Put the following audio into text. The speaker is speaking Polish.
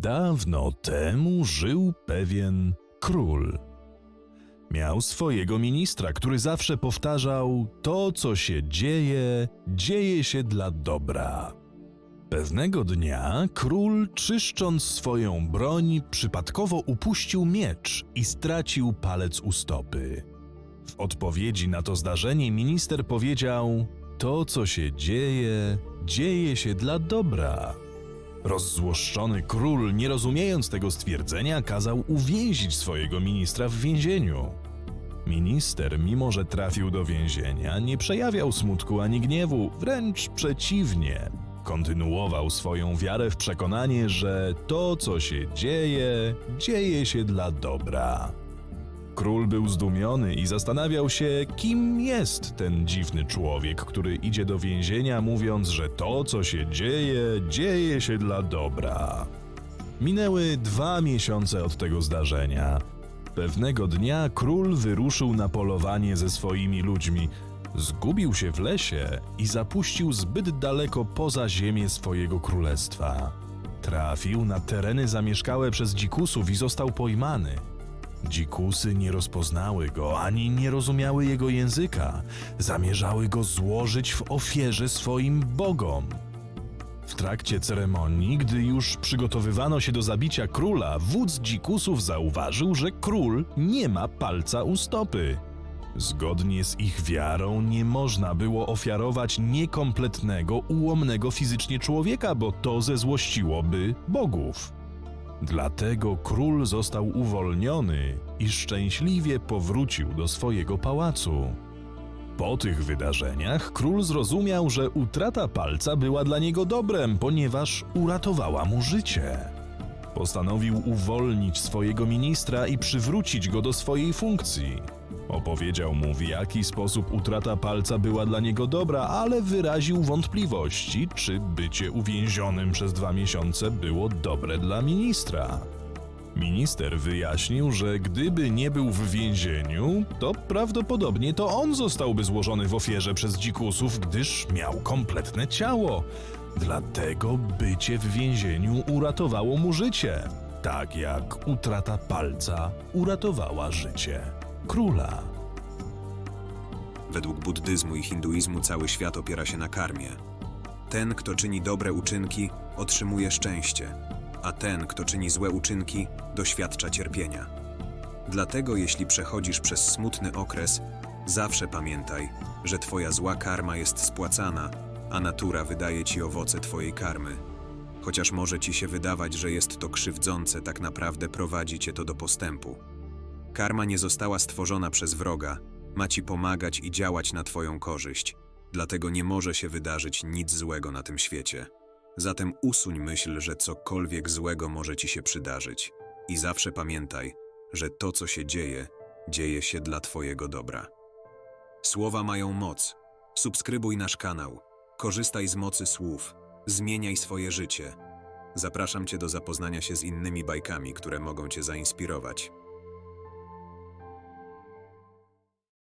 Dawno temu żył pewien król. Miał swojego ministra, który zawsze powtarzał: To, co się dzieje, dzieje się dla dobra. Pewnego dnia król, czyszcząc swoją broń, przypadkowo upuścił miecz i stracił palec u stopy. W odpowiedzi na to zdarzenie minister powiedział: To, co się dzieje, dzieje się dla dobra. Rozzłoszczony król, nie rozumiejąc tego stwierdzenia, kazał uwięzić swojego ministra w więzieniu. Minister, mimo że trafił do więzienia, nie przejawiał smutku ani gniewu, wręcz przeciwnie. Kontynuował swoją wiarę w przekonanie, że to, co się dzieje, dzieje się dla dobra. Król był zdumiony i zastanawiał się, kim jest ten dziwny człowiek, który idzie do więzienia, mówiąc, że to, co się dzieje, dzieje się dla dobra. Minęły dwa miesiące od tego zdarzenia. Pewnego dnia król wyruszył na polowanie ze swoimi ludźmi. Zgubił się w lesie i zapuścił zbyt daleko poza ziemię swojego królestwa. Trafił na tereny zamieszkałe przez dzikusów i został pojmany. Dzikusy nie rozpoznały go ani nie rozumiały jego języka. Zamierzały go złożyć w ofierze swoim bogom. W trakcie ceremonii, gdy już przygotowywano się do zabicia króla, wódz dzikusów zauważył, że król nie ma palca u stopy. Zgodnie z ich wiarą nie można było ofiarować niekompletnego, ułomnego fizycznie człowieka, bo to zezłościłoby bogów. Dlatego król został uwolniony i szczęśliwie powrócił do swojego pałacu. Po tych wydarzeniach król zrozumiał, że utrata palca była dla niego dobrem, ponieważ uratowała mu życie. Postanowił uwolnić swojego ministra i przywrócić go do swojej funkcji. Opowiedział mu, w jaki sposób utrata palca była dla niego dobra, ale wyraził wątpliwości, czy bycie uwięzionym przez dwa miesiące było dobre dla ministra. Minister wyjaśnił, że gdyby nie był w więzieniu, to prawdopodobnie to on zostałby złożony w ofierze przez dzikusów, gdyż miał kompletne ciało. Dlatego bycie w więzieniu uratowało mu życie, tak jak utrata palca uratowała życie króla. Według buddyzmu i hinduizmu cały świat opiera się na karmie. Ten, kto czyni dobre uczynki, otrzymuje szczęście, a ten, kto czyni złe uczynki, doświadcza cierpienia. Dlatego, jeśli przechodzisz przez smutny okres, zawsze pamiętaj, że Twoja zła karma jest spłacana, a natura wydaje Ci owoce Twojej karmy. Chociaż może Ci się wydawać, że jest to krzywdzące, tak naprawdę prowadzi Cię to do postępu. Karma nie została stworzona przez wroga, ma ci pomagać i działać na twoją korzyść. Dlatego nie może się wydarzyć nic złego na tym świecie. Zatem usuń myśl, że cokolwiek złego może ci się przydarzyć. I zawsze pamiętaj, że to, co się dzieje, dzieje się dla twojego dobra. Słowa mają moc. Subskrybuj nasz kanał. Korzystaj z mocy słów. Zmieniaj swoje życie. Zapraszam cię do zapoznania się z innymi bajkami, które mogą cię zainspirować.